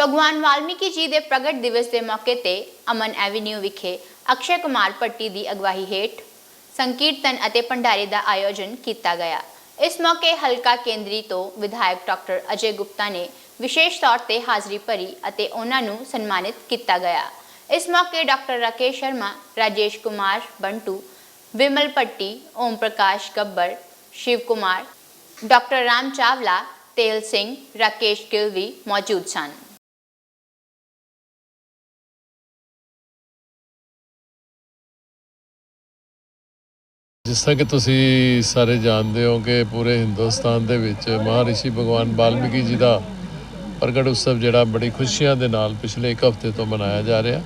ਭਗਵਾਨ ਵਾਲਮੀਕੀ ਜੀ ਦੇ ਪ੍ਰਗਟ ਦਿਵਸ ਦੇ ਮੌਕੇ ਤੇ ਅਮਨ ਐਵੀਨਿਊ ਵਿਖੇ ਅਕਸ਼ੇ ਕੁਮਾਰ ਪੱਟੀ ਦੀ ਅਗਵਾਈ ਹੇਠ ਸੰਕੀਰਤਨ ਅਤੇ ਭੰਡਾਰੇ ਦਾ ਆਯੋਜਨ ਕੀਤਾ ਗਿਆ ਇਸ ਮੌਕੇ ਹਲਕਾ ਕੇਂਦਰੀ ਤੋਂ ਵਿਧਾਇਕ ਡਾਕਟਰ ਅਜੇ ਗੁਪਤਾ ਨੇ ਵਿਸ਼ੇਸ਼ ਤੌਰ ਤੇ ਹਾਜ਼ਰੀ ਭਰੀ ਅਤੇ ਉਹਨਾਂ ਨੂੰ ਸਨਮਾਨਿਤ ਕੀਤਾ ਗਿਆ ਇਸ ਮੌਕੇ ਡਾਕਟਰ ਰਾਕੇਸ਼ ਸ਼ਰਮਾ ਰਾਜੇਸ਼ ਕੁਮਾਰ ਬੰਟੂ ਵਿਮਲ ਪੱਟੀ ਓਮ ਪ੍ਰਕਾਸ਼ ਗੱਬਰ ਸ਼ਿਵ ਕੁਮਾਰ ਡਾਕਟਰ ਰਾਮ ਚਾਵਲਾ ਤੇਲ ਸਿੰਘ ਰਾਕੇਸ਼ ਗਿੱਲ ਵੀ ਮੌਜੂਦ ਸਨ ਜਿਸ ਤਰ੍ਹਾਂ ਕਿ ਤੁਸੀਂ ਸਾਰੇ ਜਾਣਦੇ ਹੋ ਕਿ ਪੂਰੇ ਹਿੰਦੁਸਤਾਨ ਦੇ ਵਿੱਚ ਮਹਾਰਿਸ਼ੀ ਭਗਵਾਨ ਵਾਲਮੀਕੀ ਜੀ ਦਾ ਪ੍ਰਗਟ ਉਤਸਵ ਜਿਹੜਾ ਬੜੀ ਖੁਸ਼ੀਆਂ ਦੇ ਨਾਲ ਪਿਛਲੇ ਇੱਕ ਹਫ਼ਤੇ ਤੋਂ ਮਨਾਇਆ ਜਾ ਰਿਹਾ।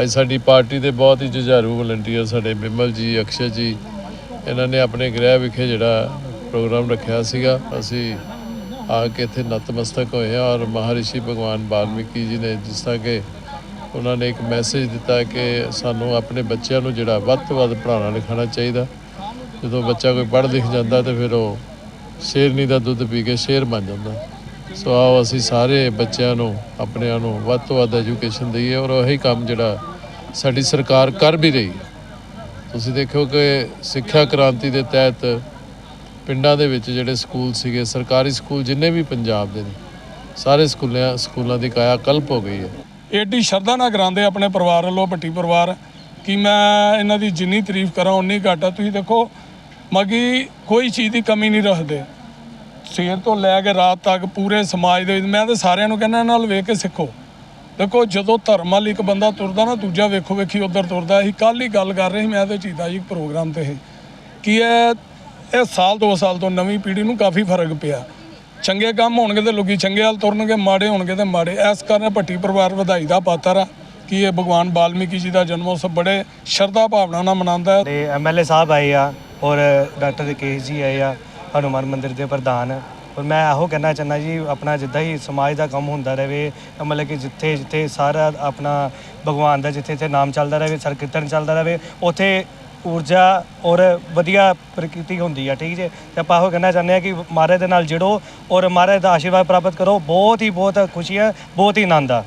ਅੱਜ ਸਾਡੀ ਪਾਰਟੀ ਦੇ ਬਹੁਤ ਹੀ ਜੁਝਾਰੂ ਵਲੰਟੀਅਰ ਸਾਡੇ ਬਿਮਲ ਜੀ, ਅਕਸ਼ੇ ਜੀ, ਇਹਨਾਂ ਨੇ ਆਪਣੇ ਗ੍ਰਹਿ ਵਿਖੇ ਜਿਹੜਾ ਪ੍ਰੋਗਰਾਮ ਰੱਖਿਆ ਸੀਗਾ। ਅਸੀਂ ਆ ਕੇ ਇੱਥੇ ਨਤਮਸਤਕ ਹੋਏ ਹਾਂ ਔਰ ਮਹਾਰਿਸ਼ੀ ਭਗਵਾਨ ਵਾਲਮੀਕੀ ਜੀ ਨੇ ਜਿਸ ਤਰ੍ਹਾਂ ਕਿ ਉਹਨਾਂ ਨੇ ਇੱਕ ਮੈਸੇਜ ਦਿੱਤਾ ਕਿ ਸਾਨੂੰ ਆਪਣੇ ਬੱਚਿਆਂ ਨੂੰ ਜਿਹੜਾ ਵੱਧ ਤੋਂ ਵੱਧ ਪੜ੍ਹਾਉਣਾ ਲਿਖਾਉਣਾ ਚਾਹੀਦਾ। ਜਦੋਂ ਬੱਚਾ ਕੋਈ ਪੜ੍ਹ ਲਿਖ ਜਾਂਦਾ ਤੇ ਫਿਰ ਉਹ ਸ਼ੇਰਨੀ ਦਾ ਦੁੱਧ ਪੀ ਕੇ ਸ਼ੇਰ ਬਣ ਜਾਂਦਾ। ਸੋ ਆਓ ਅਸੀਂ ਸਾਰੇ ਬੱਚਿਆਂ ਨੂੰ, ਆਪਣਿਆਂ ਨੂੰ ਵੱਧ ਤੋਂ ਵੱਧ ਐਜੂਕੇਸ਼ਨ ਦਈਏ ਔਰ ਉਹੀ ਕੰਮ ਜਿਹੜਾ ਸਾਡੀ ਸਰਕਾਰ ਕਰ ਵੀ ਰਹੀ ਹੈ। ਤੁਸੀਂ ਦੇਖੋ ਕਿ ਸਿੱਖਿਆ ਕ੍ਰਾਂਤੀ ਦੇ ਤਹਿਤ ਪਿੰਡਾਂ ਦੇ ਵਿੱਚ ਜਿਹੜੇ ਸਕੂਲ ਸੀਗੇ, ਸਰਕਾਰੀ ਸਕੂਲ ਜਿੰਨੇ ਵੀ ਪੰਜਾਬ ਦੇ ਨੇ, ਸਾਰੇ ਸਕੂਲਾਂ ਸਕੂਲਾਂ ਦੀ ਕਾਇਆ ਕਲਪ ਹੋ ਗਈ ਹੈ। ਏਡੀ ਸ਼ਰਧਾ ਨਾਲ ਕਰਾਉਂਦੇ ਆਪਣੇ ਪਰਿਵਾਰ ਵੱਲੋਂ, ਭੱਟੀ ਪਰਿਵਾਰ, ਕਿ ਮੈਂ ਇਹਨਾਂ ਦੀ ਜਿੰਨੀ ਤਾਰੀਫ ਕਰਾਂ, ਉਨੀ ਘੱਟ ਆ। ਤੁਸੀਂ ਦੇਖੋ ਮਗੀ ਕੋਈ ਚੀਜ਼ ਦੀ ਕਮੀ ਨਹੀਂ ਰੱਖਦੇ। ਸਵੇਰ ਤੋਂ ਲੈ ਕੇ ਰਾਤ ਤੱਕ ਪੂਰੇ ਸਮਾਜ ਦੇ ਵਿੱਚ, ਮੈਂ ਤਾਂ ਸਾਰਿਆਂ ਨੂੰ ਕਹਿੰਦਾ, ਇਹਨਾਂ ਨਾਲ ਵੇਖ ਕੇ ਸਿੱਖੋ। ਦੇਖੋ, ਜਦੋਂ ਧਰਮ ਵਾਲ ਇੱਕ ਬੰਦਾ ਤੁਰਦਾ ਨਾ, ਦੂਜਾ ਵੇਖੋ ਵੇਖੀ ਉਧਰ ਤੁਰਦਾ, ਅਸੀਂ ਕੱਲ ਹੀ ਗੱਲ ਕਰ ਰਹੇ ਸੀ, ਮੈਂ ਤੇ ਚੀਤਾ ਜੀ ਪ੍ਰੋਗਰਾਮ ਤੇ ਇਹ ਕਿ ਇਹ ਇਹ ਸਾਲ, ਦੋ ਸਾਲ ਤੋਂ ਨਵੀਂ ਪੀੜ੍ਹੀ ਨੂੰ ਕਾਫੀ ਫ਼ਰਕ ਪਿਆ। ਚੰਗੇ ਕੰਮ ਹੋਣਗੇ ਤੇ ਲੋਕੀ ਚੰਗੇ ਹਾਲ ਤੁਰਨਗੇ, ਮਾੜੇ ਹੋਣਗੇ ਤੇ ਮਾੜੇ। ਇਸ ਕਾਰਨ ਭੱਟੀ ਪਰਿਵਾਰ ਵਧਾਈ ਦਾ ਪਾਤਰ ਆ ਕਿ ਇਹ ਭਗਵਾਨ ਵਾਲਮੀਕੀ ਜੀ ਦਾ ਜਨਮ ਉਤਸਵ ਬੜੇ ਸ਼ਰਧਾ ਭਾਵਨਾ ਨਾਲ ਮਨਾਉਂਦਾ ਹੈ। ਤੇ ਐਮਐਲਏ ਸਾਹਿਬ ਆਏ ਆ ਔਰ ਡਾਕਟਰ ਰਕੇਸ਼ ਜੀ ਆਏ ਆ, ਹਨੂਮਾਨ ਮੰਦਿਰ ਦੇ ਪ੍ਰਧਾਨ। ਔਰ ਮੈਂ ਇਹੋ ਕਹਿਣਾ ਚਾਹੁੰਦਾ ਜੀ, ਆਪਣਾ ਜਿੱਦਾਂ ਹੀ ਸਮਾਜ ਦਾ ਕੰਮ ਹੁੰਦਾ ਰਹੇ ਮਤਲਬ ਕਿ ਜਿੱਥੇ ਜਿੱਥੇ ਸਾਰਾ ਆਪਣਾ ਭਗਵਾਨ ਦਾ ਜਿੱਥੇ ਜਿੱਥੇ ਨਾਮ ਚੱਲਦਾ ਰਹੇ ਸਰਕੀਰਤਨ ਚੱਲਦਾ ਰਹੇ, ਉੱਥੇ ਊਰਜਾ ਔਰ ਵਧੀਆ ਪ੍ਰਕਿਰਤੀ ਹੁੰਦੀ ਆ, ਠੀਕ ਜੇ? ਤੇ ਆਪਾਂ ਉਹ ਕਹਿਣਾ ਚਾਹੁੰਦੇ ਆ ਕਿ ਮਹਾਰਾਜ ਦੇ ਨਾਲ ਜੁੜੋ ਔਰ ਮਹਾਰਾਜ ਦਾ ਆਸ਼ੀਰਵਾਦ ਪ੍ਰਾਪਤ ਕਰੋ। ਬਹੁਤ ਹੀ ਬਹੁਤ ਖੁਸ਼ੀ ਹੈ, ਬਹੁਤ ਹੀ ਆਨੰਦ ਆ।